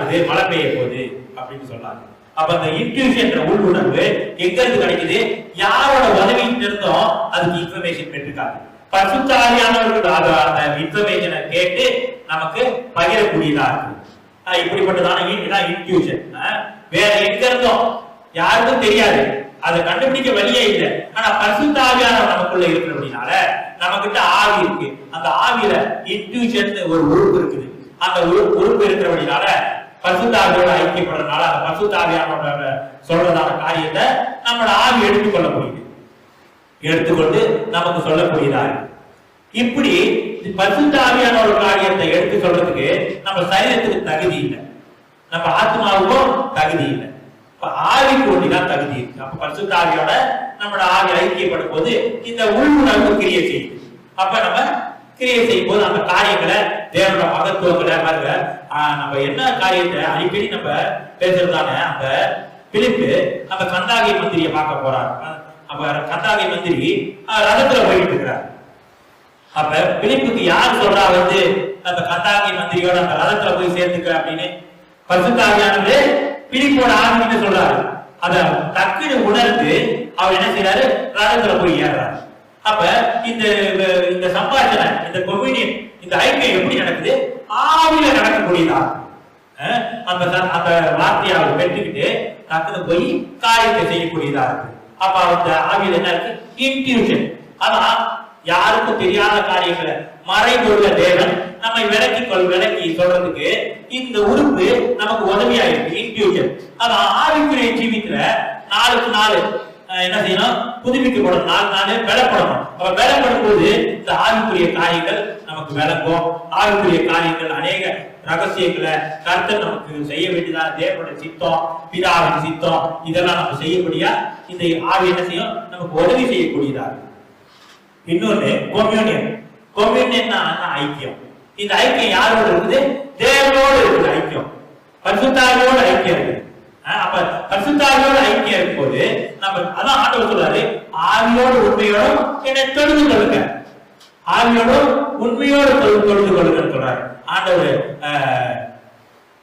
காட்டுது மழை பெய்ய போகுது அப்படின்னு சொன்னாங்க. அப்ப அந்த இன்ட்யூஷன் உள்ளுணர்வு எங்க இருந்து கிடைக்குது? யாரோட உதவிட்டு இருந்தோம் அதுக்கு இன்ஃபர்மேஷன் பெற்றிருக்காங்க. பசுத்தாரியானவர்களோட அந்த இன்ஃபர்மேஷனை கேட்டு நமக்கு பகிரக்கூடியதா இருக்கு. ஆஹ் இப்படிப்பட்டதான இன்ட்யூஷன் வேற எங்க இருந்தோம்? யாருக்கும் தெரியாது. அதை கண்டுபிடிக்க வழியே இல்லை. ஆனா பசுத்தாரியான நமக்குள்ள இருக்கிறபடினால நம்ம கிட்ட ஆவி இருக்கு. அந்த ஆவியில இன்ட்யூஷன் ஒரு உறுப்பு இருக்குது. அந்த உறுப்பு இருக்கிறபடினால பரிசுத்தாவியோட ஐக்கியப்படுறதுனால அந்த பரிசுத்தாவியானோட சொல்றதான காரியத்தை நம்மளோட ஆவி எடுத்துக்கொள்ள முடியுது எடுத்துக்கொண்டு நமக்கு சொல்லக்கூடியதா இருக்கு இப்படி பரிசுத்த ஒரு காரியத்தை எடுத்து சொல்றதுக்கு நம்ம சரீரத்துக்கு தகுதி இல்லை. நம்ம ஆத்மாவுக்கும் தகுதி இல்லை. இப்ப ஆவிக்கு ஒண்டிதான் தகுதி இருக்கு. அப்ப பரிசுத்த ஆவியோட நம்மளோட ஆவி ஐக்கியப்படும் போது இந்த உள்ளுணர்வு கிரியை செய்யுது. அப்ப நம்ம கிரியை செய்யும் போது அந்த காரியங்களை தேவனோட மகத்துவங்களை பாருங்க. ஆஹ் நம்ம என்ன காரியத்தை அடிக்கடி நம்ம பேசுறதான அந்த பிலிப்பு அந்த கந்தாகை மந்திரியை பார்க்க போறாரு. அப்ப கந்தாகை மந்திரி ஆஹ் ரதத்துல போயிட்டு இருக்கிறார். அப்ப பிலிப்புக்கு யார் சொல்றா வந்து அந்த கந்தாங்கி மந்திரியோட அந்த ரதத்துல போய் சேர்த்துக்க அப்படின்னு? பசுத்தாகியானது பிலிப்போட ஆரம்பிக்க சொல்றாரு? அத டக்குன்னு உணர்ந்து அவர் என்ன செய்யறாரு ரதத்துல போய் ஏறுறாரு. அப்ப இந்த சம்பாஷணை இந்த கொம்யூனியன் இந்த ஐக்கியம் எப்படி நடக்குது ஆவியில நடக்கக்கூடியதா அஹ் அந்த அந்த வார்த்தையை அவர் பெற்றுக்கிட்டு டக்குன்னு போய் காரியத்தை செய்யக்கூடியதா இருக்கு. அப்ப அந்த ஆவியில் என்ன இருக்கு? இன்ட்யூஷன் அதான் யாருக்கும் தெரியாத காரியங்களை மறைந்துள்ள தேவன் நம்மை விளக்கி கொள் விளக்கி சொல்றதுக்கு இந்த உறுப்பு நமக்கு உதவியா இருக்கு. இன்ட்யூஷன் அதான் ஆவிக்குரிய ஜீவித்துல நாளுக்கு நாள் என்ன செய்யணும்? புதுப்பிக்கப்படும். நாலு நாள் பலப்படணும் அப்ப பலப்படும் போது இந்த ஆவிக்குரிய காரியங்கள் நமக்கு விளங்கும். ஆவிக்குரிய காரியங்கள் அநேக ரகசியங்களை கர்த்தர் நமக்கு செய்ய வேண்டியதான தேவனுடைய சித்தம் பிதாவின் சித்தம். இதெல்லாம் நம்ம செய்யக்கூடியா இந்த ஆவி என்ன செய்யும்? நமக்கு உதவி செய்யக்கூடியதாக இன்னொன்று கொம்யூனியன். கொம்யூனியன் ஐக்கியம். இந்த ஐக்கியம் யாரோட இருக்குது? தேவனோடு இருக்குது ஐக்கியம். பரிசுத்தாவியோடு ஐக்கியம் இருக்குது. அப்ப பரிசுத்தாவியோட ஐக்கியம் இருக்கும்போது நம்ம அதான் ஆண்டவர் சொல்றாரு ஆவியோடு உண்மையோடும் என்னை தொழுது கொள்ளுங்க ஆவியோடும் உண்மையோடு தொழுது தொழுது கொள்ளுங்கன்னு சொல்றாரு. ஆண்டவர்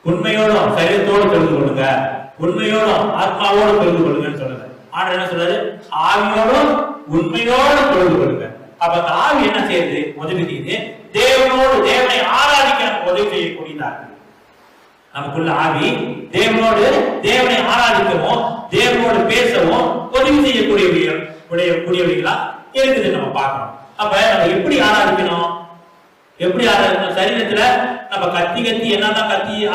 உண்மையோடும் சரீரத்தோடு தொழுது கொள்ளுங்க. உண்மையோடும் ஆத்மாவோடு தொழுது கொள்ளுங்கன்னு சொல்றாரு. ஆண்டவர் என்ன சொல்றாரு? ஆவியோடும் உண்மையோடு தொழுது கொள்ளுங்க. அப்ப அந்த ஆவி என்ன செய்யுது? உதவி செய்யுது. தேவனோடு தேவனை ஆராதிக்க உதவி செய்யக்கூடியதா? இருக்கு நமக்குள்ள ஆவி தேவனோடு தேவனை ஆராதிக்கவும் தேவனோடு பேசவும் உதவி செய்யக்கூடிய கூடியவர்களா இருக்குது நம்ம பார்க்கணும். அப்ப நம்ம எப்படி ஆராதிக்கணும்? எப்படி ஆராதிக்கணும்? சரீரத்துல நம்ம கத்தி கத்தி என்னதான் கத்தி